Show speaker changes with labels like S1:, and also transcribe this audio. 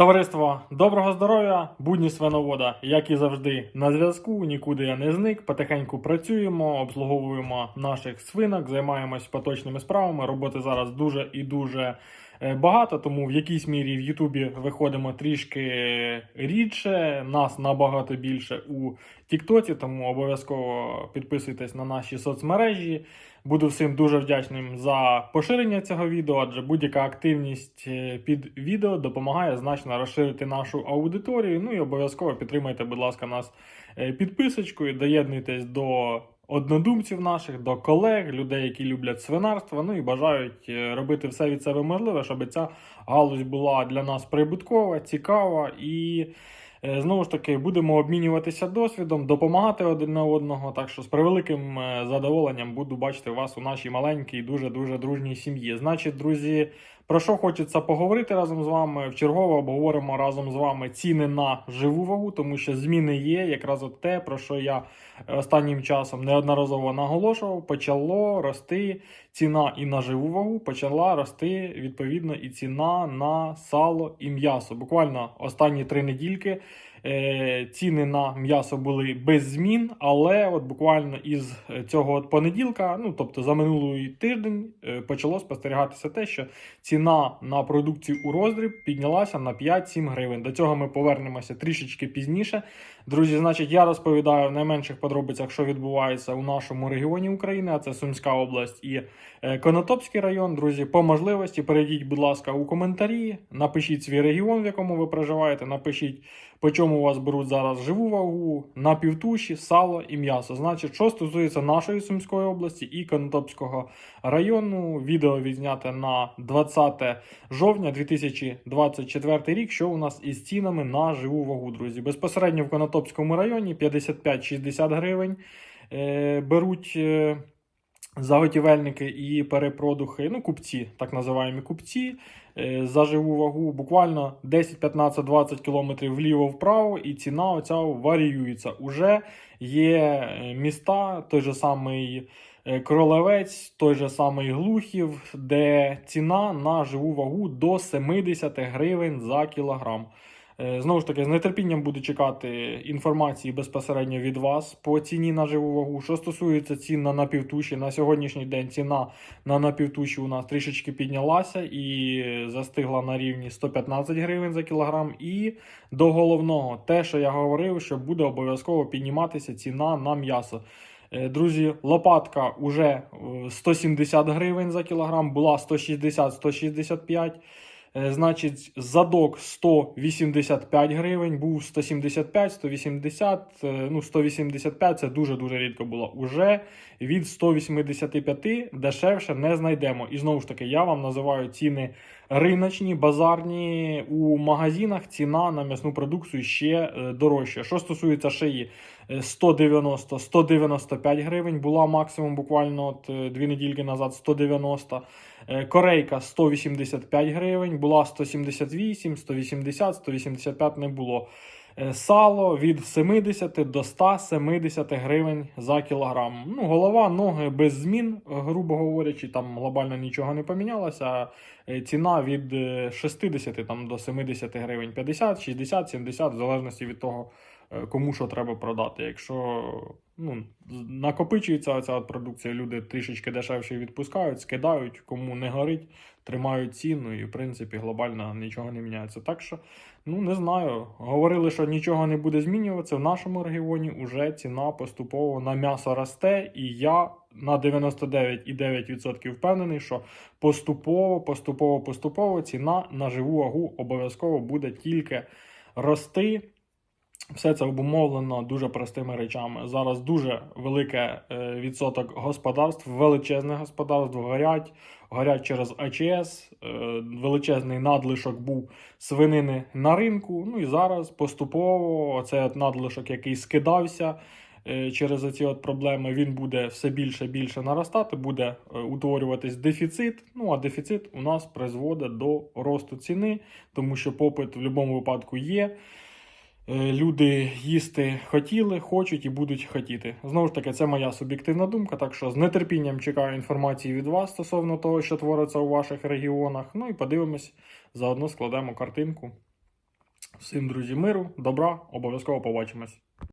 S1: Товариство, доброго здоров'я, будні свиновода, як і завжди, на зв'язку. Нікуди я не зник. Потихеньку працюємо, обслуговуємо наших свинок, займаємось поточними справами. Роботи зараз дуже і дуже багато, тому в якійсь мірі в Ютубі виходимо трішки рідше. Нас набагато більше у Тіктоці, тому обов'язково підписуйтесь на наші соцмережі. Буду всім дуже вдячним за поширення цього відео, адже будь-яка активність е, під відео допомагає значно розширити нашу аудиторію. Ну і обов'язково підтримайте, будь ласка, нас е, підписочкою, доєднуйтесь до однодумців наших, до колег, людей, які люблять свинарство. Ну і бажають е, робити все від себе можливе, щоб ця галузь була для нас прибуткова, цікава і. Е, Знову ж таки, будемо обмінюватися досвідом, допомагати один на одного. Так що з превеликим е, задоволенням буду бачити вас у нашій маленькій, дуже дуже дружній сім'ї. Значить, друзі, про що хочеться поговорити разом з вами? В чергове обговоримо разом з вами ціни на живу вагу, тому що зміни є. Якраз от те, про що я останнім часом неодноразово наголошував, почало рости ціна і на живу вагу, почала рости відповідно і ціна на сало і м'ясо. Буквально останні три недільки. Е, Ціни на м'ясо були без змін, але от буквально із цього от понеділка, ну тобто за минулий тиждень, е, почало спостерігатися те, що ціна на продукцію у роздріб піднялася на 5-7 гривень. До цього ми повернемося трішечки пізніше. Друзі, значить, я розповідаю в найменших подробицях, що відбувається у нашому регіоні України, а це Сумська область і е, Конотопський район. Друзі, по можливості перейдіть, будь ласка, у коментарі, напишіть свій регіон, в якому ви проживаєте, напишіть, по чому у вас беруть зараз живу вагу, на півтуші, сало і м'ясо. Значить, що стосується нашої Сумської області і Конотопського району, відео відзняте на 20 жовтня 2024 рік, що у нас із цінами на живу вагу, друзі. Безпосередньо в Конотопському районі 55-60 гривень е, беруть. Е, Заготівельники і перепродухи, ну, купці, так називаємо купці, е, за живу вагу, буквально 10, 15, 20 кілометрів вліво-вправо, і ціна оця варіюється. Уже є міста, той же самий Кролевець, той же самий Глухів, де ціна на живу вагу до 70 гривень за кілограм. Е, Знову ж таки, з нетерпінням буду чекати інформації безпосередньо від вас по ціні на живу вагу. Що стосується цін на напівтуші, на сьогоднішній день ціна на напівтуші у нас трішечки піднялася і застигла на рівні 115 гривень за кілограм. І до головного, те, що я говорив, що буде обов'язково підніматися ціна на м'ясо. Е, Друзі, лопатка уже е, 170 гривень за кілограм, була 160-165. Е, Значить, задок 185 гривень, був 175, 180, е, ну 185 це дуже-дуже рідко було. Уже від 185 дешевше не знайдемо. І знову ж таки, я вам називаю ціни риночні, базарні. У магазинах ціна на м'ясну продукцію ще е, дорожча. Що стосується шиї, е, 190-195 гривень була максимум буквально от е, дві недільки назад 190. Е, Корейка 185 гривень, була 178, 180, 185 не було. Е, Сало від 70 до 170 гривень за кілограм. Ну, голова, ноги без змін, грубо говорячи, там глобально нічого не помінялося. Ціна від е, 60 там, до 70 гривень, 50, 60, 70, в залежності від того, кому що треба продати. Якщо ну, накопичується ця продукція, люди трішечки дешевше відпускають, скидають, кому не горить, тримають ціну і, в принципі, глобально нічого не міняється. Так що, ну не знаю. Говорили, що нічого не буде змінюватися. В нашому регіоні вже ціна поступово на м'ясо росте, і я на 99,9% впевнений, що поступово, поступово, поступово ціна на живу вагу обов'язково буде тільки рости. Все це обумовлено дуже простими речами. Зараз дуже велике е, відсоток господарств, величезних господарств горять, горять через АЧС. Е, величезний надлишок був свинини на ринку. Ну і зараз поступово цей надлишок, який скидався е, через оці от проблеми, він буде все більше більше наростати, буде утворюватись дефіцит. Ну а дефіцит у нас призводить до росту ціни, тому що попит в будь-якому випадку є. Е, Люди їсти хотіли, хочуть і будуть хотіти. Знову ж таки, це моя суб'єктивна думка. Так що з нетерпінням чекаю інформації від вас стосовно того, що твориться у ваших регіонах. Ну і подивимось, заодно складемо картинку. Всім, друзі, миру, добра, обов'язково побачимось.